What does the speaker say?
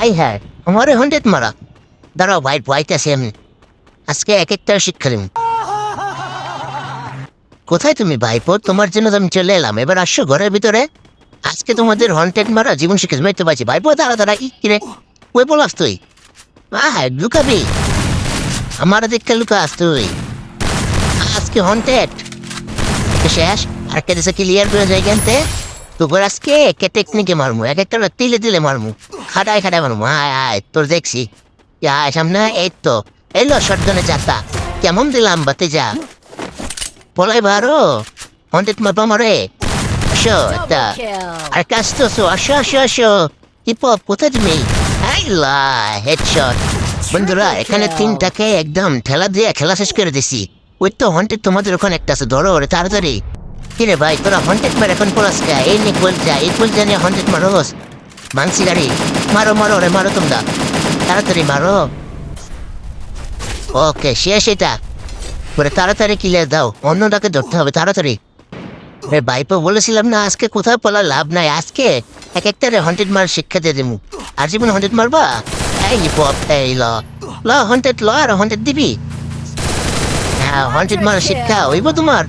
I হ্যাঁ আমারে hundred মারা। দাঁড়াও ভাই ভয়তেছি আমি। আজকে এক একটা শিক্ষা কোথায় তুমি ভাইপো? তোমার জন্য তো আমি চলে এলাম। এবার আসছো ঘরের ভিতরে? আজকে তোমাদের হন্টেড মারা জীবন শিখে মেরতে পারছি ভাইপো, দাঁড়া দাঁড়া, ই কিরে ওই বলাস তুই? আহ, লুকাবি। আমার দেখতে লুকাস তুই। আজকে হন্টেড শেষ। আর কে দেশে ক্লিয়ার করে যায় কেনতে তোর আজকে কে টেকনিকে মারমু। এক একটা তিলে তিলে মারমু। খাটায় খাটায় মারমু। আয় আয় তোর দেখছি। আয় সামনে এই তো এলো শটগানে যাতা কেমন দিলাম বাতে যা পলাই বারো হন্টেড মারবো মারে আসো একটা। আর কাজ তো আসো আসো আসো হিপ হপ কোথায় তুমি? আইলা হেডশট বন্ধুরা এখানে তিনটাকে একদম ঠেলা দিয়ে খেলা শেষ করে দিছি। ওই তো হন্টেড তোমাদের ওখানে একটা আছে ধরো ওরে তাড়াতাড়ি। কিরে ভাই তোরা হন্টেড মার এখন পড়াস এই নিয়ে বল যা এই বল জানিয়ে হন্টেড মারোস। মানসি গাড়ি। মারো মারো রে, মারো তোমরা। তাড়াতাড়ি মারো। ওকে, শেষ এটা। করে তাড়াতাড়ি ক্লিয়ার দাও। অন্যটাকে ধরতে হবে, তাড়াতাড়ি। রে, ভাইপো, বলেছিলাম না, আজকে কোথাও পলা লাভ নাই। আজকে এক একটা রে হন্টেড মার শিক্ষা দিয়ে দেবো আর জীবন হন্টেড মারবা এই পপ এই ল। ল হন্টেড ল, আর হন্টেড দিবি। হ্যাঁ হন্টেড মার শিক্ষা, হইব তোমার।